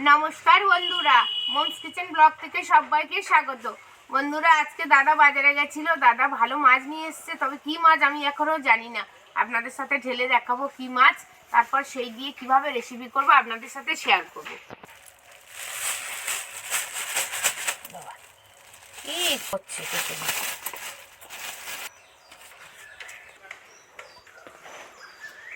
নমস্কার বন্ধুরা moms kitchen blog থেকে সবাইকে স্বাগত। বন্ধুরা, আজকে দাদা বাজারে গেছিল, দাদা ভালো মাছ নিয়ে এসেছে, তবে কি মাছ আমি এখনও জানি না। আপনাদের সাথে ঢেলে দেখাবো কি মাছ, তারপর সেই দিয়ে কীভাবে রেসিপি করব আপনাদের সাথে শেয়ার করব। কি করছে কিছু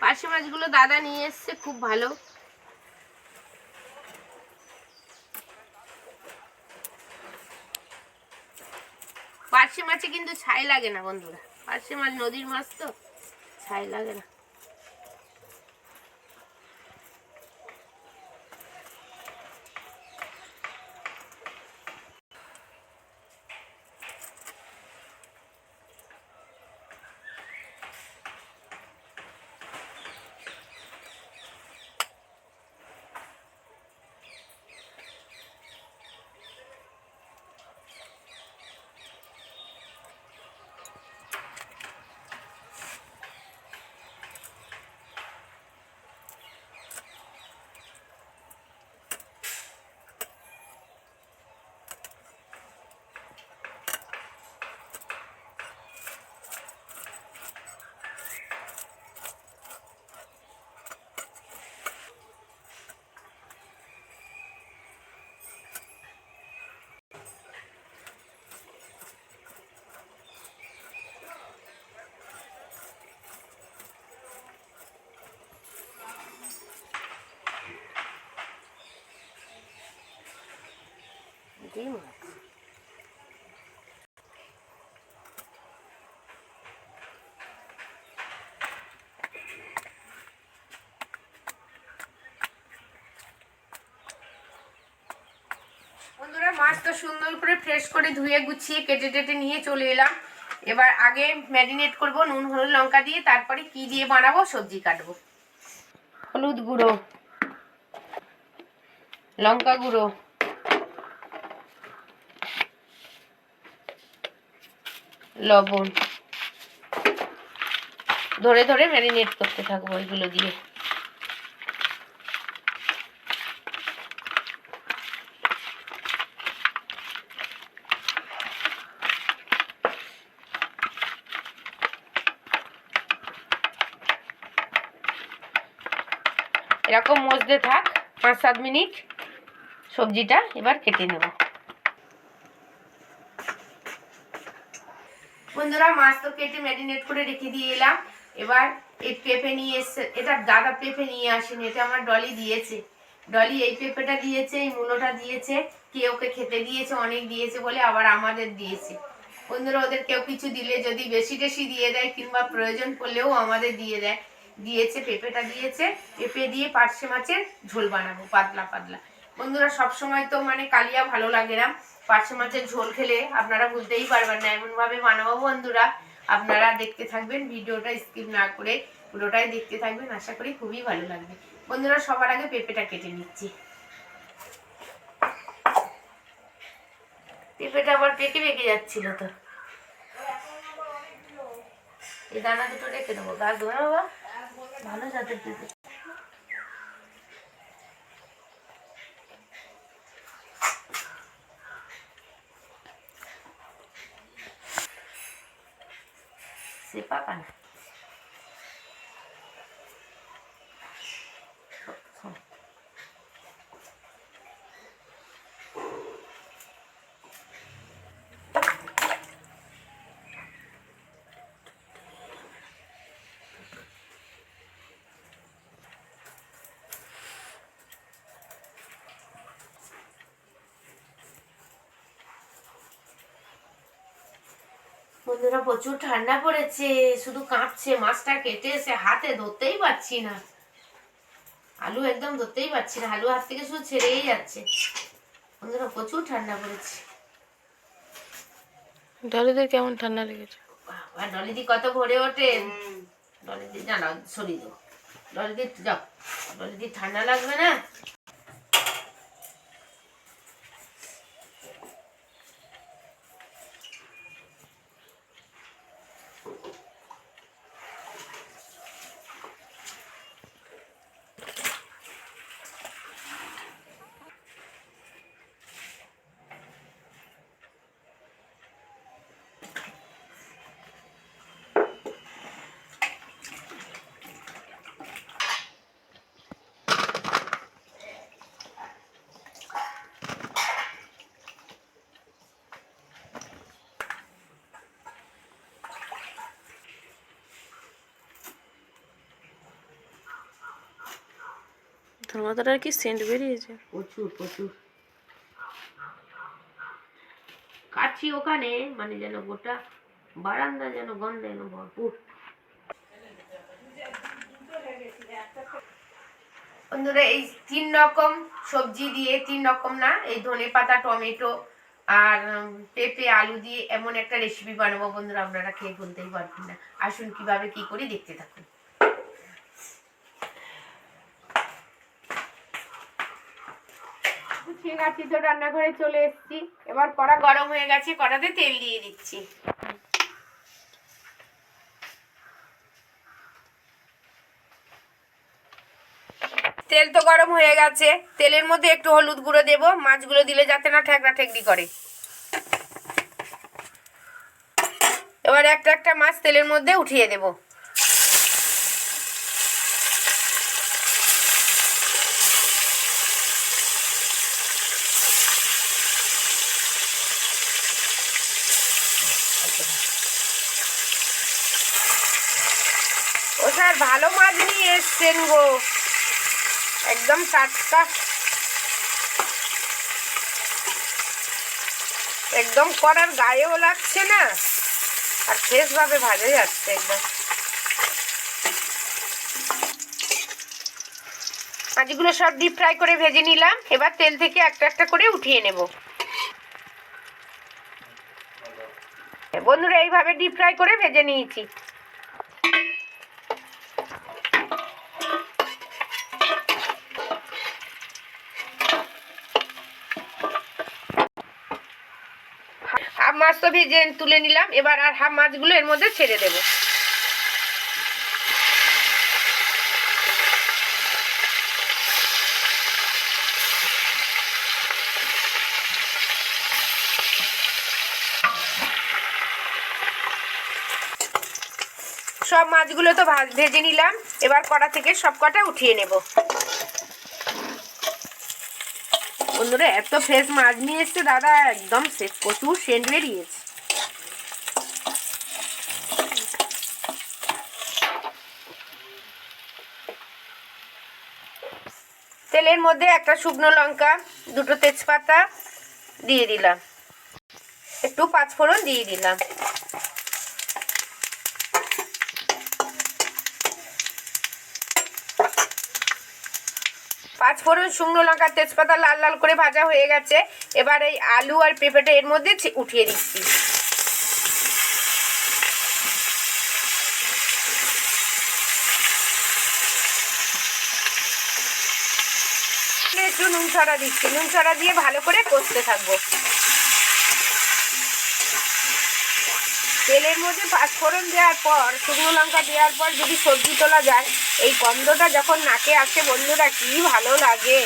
পার্শে মাছগুলো দাদা নিয়ে এসছে, খুব ভালো পার্শে মাছে কিন্তু ছাই লাগে না বন্ধুরা। পার্শে মাছ নদীর মাছ তো ছাই লাগে না। মাছ বন্ধুরা, মাছ তো সুন্দর করে ফ্রেশ করে ধুয়ে গুছিয়ে কেটে টেটে নিয়ে চলে এলাম। এবার আগে ম্যারিনেট করব, নুন, হলুদ, লঙ্কা দিয়ে, তারপরে কি দিয়ে বানাবো, সবজি কাটবো। হলুদ গুঁড়ো, লঙ্কা গুঁড়ো। লবণ। ধরে ধরে ম্যারিনেট করতে থাকব এগুলো দিয়ে। এরকম মজতে থাক, পাঁচ সাত মিনিট সবজিটা এবার কেটে নেব। বন্ধুরা, মাছ তো কেটে ম্যারিনেট করে রেখে দিয়ে এলাম। এবার এই পেঁপে নিয়ে এসে এটা দাদা পেঁপে নিয়ে আসেনি, এটা আমার ডলি দিয়েছে। ডলি এই পেঁপেটা দিয়েছে, এই মূলোটা দিয়েছে। কে ওকে খেতে দিয়েছে, অনেক দিয়েছে বলে আবার আমাদের দিয়েছে। বন্ধুরা, ওদের কেউ কিছু দিলে যদি বেশি টেশি দিয়ে দেয় কিংবা প্রয়োজন পড়লেও আমাদের দিয়ে দেয়। দিয়েছে, পেঁপেটা দিয়েছে। পেঁপে দিয়ে পার্শে মাছের ঝোল বানাবো, পাতলা পাতলা। বন্ধুরা, সবসময় তো মানে কালিয়া ভালো লাগে না। পার্শে মাছের ঝোল খেলে আপনারা বুঝতেই পারবেন না। এমন ভাবে বানাবো বন্ধুরা আপনারা দেখতে থাকবেন, ভিডিওটা স্কিপ না করে পুরোটাই দেখতে থাকবেন। আশা করি খুবই ভালো লাগবে। বন্ধুরা, সবার আগে পেঁপেটা কেটে নিচ্ছি। পেঁপেটা আবার পেকে পেকে যাচ্ছিল তো। এই দানা দুটো রেখে দেবো। গাছ দেবো বাবা। ভালো জাতের পেঁপে। সে বন্ধুরা প্রচুর ঠান্ডা পড়েছে। শুধু কাঁপছে মাছটা কেটে এসে হাতে ধরতেই পারছি না। আলু একদম ধরতেই পারছি না আলু হাত থেকে শুধু ছেড়েই যাচ্ছে। বন্ধুরা প্রচুর ঠান্ডা পড়েছে। ডলিদের কেমন ঠান্ডা লেগেছে? আর ডলিদি কত ভরে ওঠে? ডলিদি না দেবো। ডলিদি যাও। ডলিদি ঠান্ডা লাগবে না? ধর্মতলার কি সেন্ট বেরিয়েছে? প্রচুর প্রচুর। কাছি ওখানে মানে যেন গোটা বারান্দা যেন গন্ধে যেন ভরপুর। বন্ধুরা এই তিন রকম সবজি দিয়ে তিন রকম না এই ধনে পাতা টমেটো আর পেঁপে আলু দিয়ে এমন একটা রেসিপি বানাবো বন্ধুরা আপনারা খেয়ে বলতেই পারবেন না। আসুন কীভাবে কি করি দেখতে থাকুন। ঠিক আছে তো রান্নাঘরে চলে এসেছি। এবার কড়া গরম হয়ে গেছে, কড়াতে তেল দিয়ে দিচ্ছি। তেল তো গরম হয়ে গেছে, তেলের মধ্যে একটু হলুদ গুঁড়ো দেবো, মাছগুলো দিলে যাতে না ঠেকরা ঠেকরি করে। এবার একটা একটা মাছ তেলের মধ্যে উঠিয়ে দেবো ও স্যার ভালো মাছ নিয়ে গো। একদম টাটকা। একদম করার গায়েও লাগছে না। আর ফ্রেশ ভাবে ভাজা যাচ্ছে একদম। মাছগুলো সব ডিপ ফ্রাই করে ভেজে নিলাম। এবার তেল থেকে একটা একটা করে উঠিয়ে নেব। বন্ধুরা, এইভাবে ডিপ ফ্রাই করে ভেজে নিয়েছি হাফ মাছ তো ভেজে তুলে নিলাম, এবার আর হাফ মাছগুলো এর মধ্যে ছেড়ে দেবো। সব মাছগুলো তো ভাজ- নিলাম। এবার কড়া থেকে সব কটা উঠিয়ে নেব। বন্ধুরা, এত ফ্রেশ মাছ নিয়ে এসছে দাদা, একদম সে প্রচুর সেন্ট বেরিয়েছে। তেলের মধ্যে একটা শুকনো লঙ্কা, দুটো তেজপাতা দিয়ে দিলাম। একটু পাঁচফোড়ন দিয়ে দিলাম। পাঁচ ফোড়ন, শুকনো লঙ্কা, তেজপাতা লাল লাল করে ভাজা হয়ে গেছে। এবার এই আলু আর পেঁপেটা এর মধ্যে উঠিয়ে দিচ্ছি একটু নুন ছড়া দিচ্ছি। নুন ছড়া দিয়ে ভালো করে কষতে থাকব। তেলের মধ্যে পাঁচফোড়ন দেওয়ার পর, শুকনো লঙ্কা দেওয়ার পর যদি সবজি তোলা যায় এই গন্ধটা যখন নাকে আসে, বন্ধুরা, কি ভালো লাগে।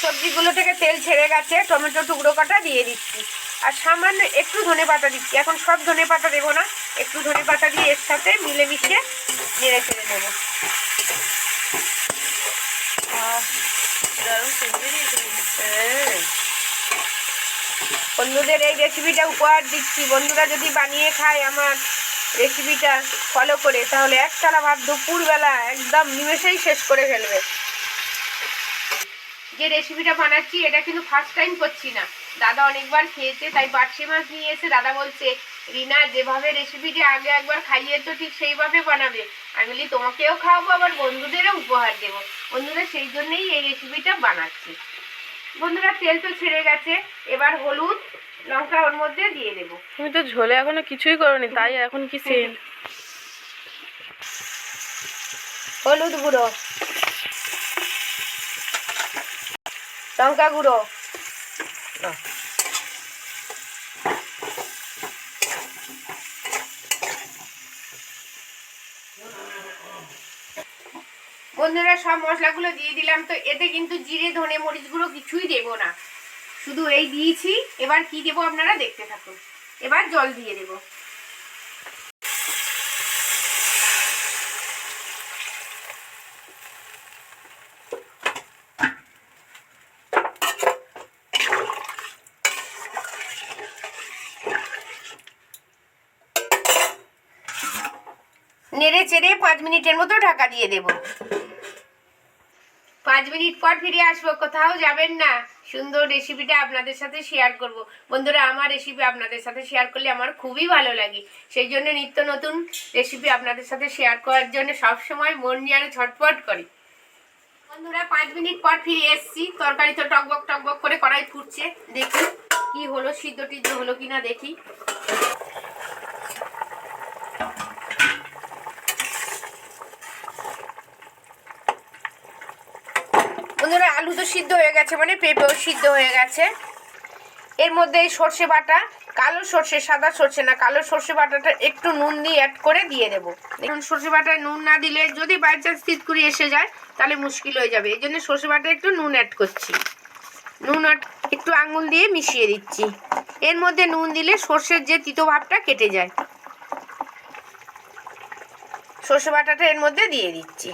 সবজিগুলো থেকে তেল ছেড়ে গেছে, টমেটো টুকরো কাটা দিয়ে দিচ্ছি। আর সামান্য একটু ধনে পাতা দিচ্ছি। এখন সব ধনে পাতা দেবো না। একটু ধনে পাতা দিয়ে এর সাথে মিলেমিশে নেড়ে ছেড়ে দেবো। বন্ধুদের এই রেসিপিটা উপহার দিচ্ছি। বন্ধুরা যদি বানিয়ে খায় আমার রেসিপিটা ফলো করে, তাহলে এক থালা ভাত দুপুরবেলা একদম নিমেষেই শেষ করে ফেলবে। যে রেসিপিটা বানাচ্ছি, এটা কিন্তু ফার্স্ট টাইম করছি না। দাদা অনেকবার খেয়েছে, তাই বাড়শি মাছ নিয়ে এসে দাদা বলছে রিনা যেভাবে রেসিপিটি আগে একবার খাইয়েছো ঠিক সেইভাবে বানাবে। আমি বলি তোমাকেও খাওয়াবো আবার বন্ধুদেরও উপহার দেবো। বন্ধুরা সেই জন্যেই এই রেসিপিটা বানাচ্ছি। বন্ধুরা তেল তো ছেড়ে গেছে। এবার হলুদ লঙ্কা ওর মধ্যে দিয়ে দেবো। তুমি তো ঝোলে এখনও কিছুই করনি তাই এখন কি সেল হলুদ গুঁড়ো। লঙ্কা গুঁড়ো। বন্ধুরা, সব মশলাগুলো দিয়ে দিলাম তো এতে কিন্তু জিরে, ধনে মরিচ কিছুই দেব না। শুধু এই দিয়েছি। এবার কি দেব আপনারা দেখতে থাকুন। এবার জল দিয়ে দেব। নেড়ে চেড়ে পাঁচ মিনিটের মতো ঢাকা দিয়ে দেবো। পাঁচ মিনিট পর ফিরে আসব, কোথাও যাবেন না। সুন্দর রেসিপিটা আপনাদের সাথে শেয়ার করব। বন্ধুরা, আমার রেসিপি আপনাদের সাথে শেয়ার করলে আমার খুবই ভালো লাগে। সেই জন্য নিত্য নতুন রেসিপি আপনাদের সাথে শেয়ার করার জন্য সবসময় মন নিয়ে ছটফট করি। বন্ধুরা, পাঁচ মিনিট পর ফিরে এসেছি। তরকারি তো টকবক টকবক করে কড়াই ফুটছে দেখি কি হলো সিদ্ধ টিদ্ধ হলো কিনা দেখি বন্ধুরা আলু তো সিদ্ধ হয়ে গেছে মানে পেঁপেও সিদ্ধ হয়ে গেছে। এর মধ্যে এই সর্ষে বাটা, কালো সর্ষে, সাদা সর্ষে না, কালো সর্ষে বাটাটা একটু নুন দিয়ে অ্যাড করে দিয়ে দেবো। এখন সর্ষে বাটায় নুন না দিলে যদি বাই চান্স তিতকুড়ি এসে যায়, তাহলে মুশকিল হয়ে যাবে। এই জন্য সর্ষে বাটায় একটু নুন অ্যাড করছি। নুন একটু আঙুল দিয়ে মিশিয়ে দিচ্ছি। এর মধ্যে নুন দিলে সর্ষের যে তিতো ভাবটা কেটে যায়। সর্ষে বাটাটা এর মধ্যে দিয়ে দিচ্ছি।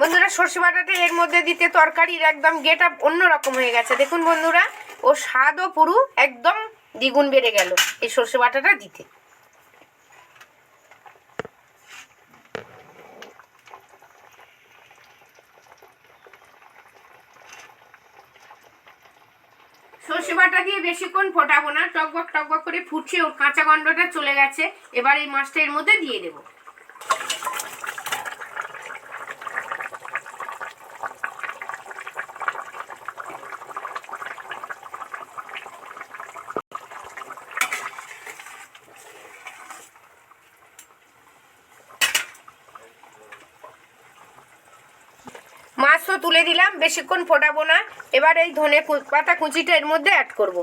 বন্ধুরা, সর্ষে বাটাটা এর মধ্যে দিতে তরকারির একদম গেট আপ অন্যরকম হয়ে গেছে। দেখুন বন্ধুরা, ও স্বাদও পুরো একদম দ্বিগুণ বেড়ে গেল এই সর্ষে বাটাটা দিতে। সর্ষে বাটা দিয়ে বেশিক্ষণ ফোটাবো না, টকবক টকবক করে ফুটছে, ওর কাঁচা গন্ধটা চলে গেছে। এবার এই মাছটা এর মধ্যে দিয়ে দেবো। তো তুলে দিলাম, বেশিক্ষণ ফোটাবো না। এবার এই ধনে পাতা কুচিটা এর মধ্যে অ্যাড করব।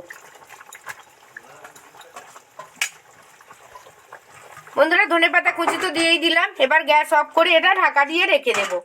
বন্ধুরা, ধনে পাতা কুচি তো দিয়েই দিলাম। এবার গ্যাস অফ করে এটা ঢাকা দিয়ে রেখে দেবো।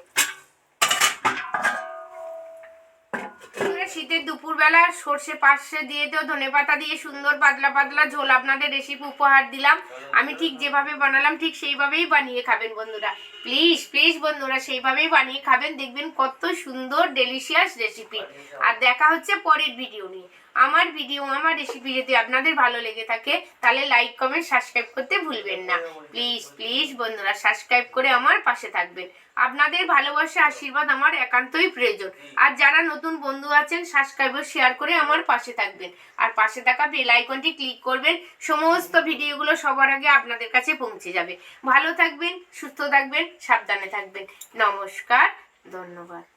দুপুরবেলা সর্ষে পাশে দিয়ে তো ধনে পাতা দিয়ে সুন্দর পাতলা পাতলা ঝোল আপনাদের রেসিপি উপহার দিলাম। আমি ঠিক যেভাবে বানালাম, ঠিক সেইভাবেই বানিয়ে খাবেন বন্ধুরা। প্লিজ প্লিজ বন্ধুরা, সেইভাবেই বানিয়ে খাবেন। দেখবেন কত সুন্দর ডেলিশিয়াস রেসিপি আর দেখা হচ্ছে পরের ভিডিও নিয়ে। আমার ভিডিও আমার রেসিপি যদি আপনাদের ভালো লেগে থাকে, তাহলে লাইক কমেন্ট সাবস্ক্রাইব করতে ভুলবেন না। প্লিজ প্লিজ বন্ধুরা সাবস্ক্রাইব করে আমার পাশে থাকবেন। আপনাদের ভালোবাসা, আশীর্বাদ আমার একান্তই প্রয়োজন। আর যারা নতুন বন্ধু আছেন সাবস্ক্রাইব শেয়ার করে আমার পাশে থাকবেন। আর পাশে থাকা বেল আইকনটি ক্লিক করবেন, সমস্ত ভিডিওগুলো সবার আগে আপনাদের কাছে পৌঁছে যাবে। ভালো থাকবেন, সুস্থ থাকবেন, সাবধানে থাকবেন। নমস্কার, ধন্যবাদ।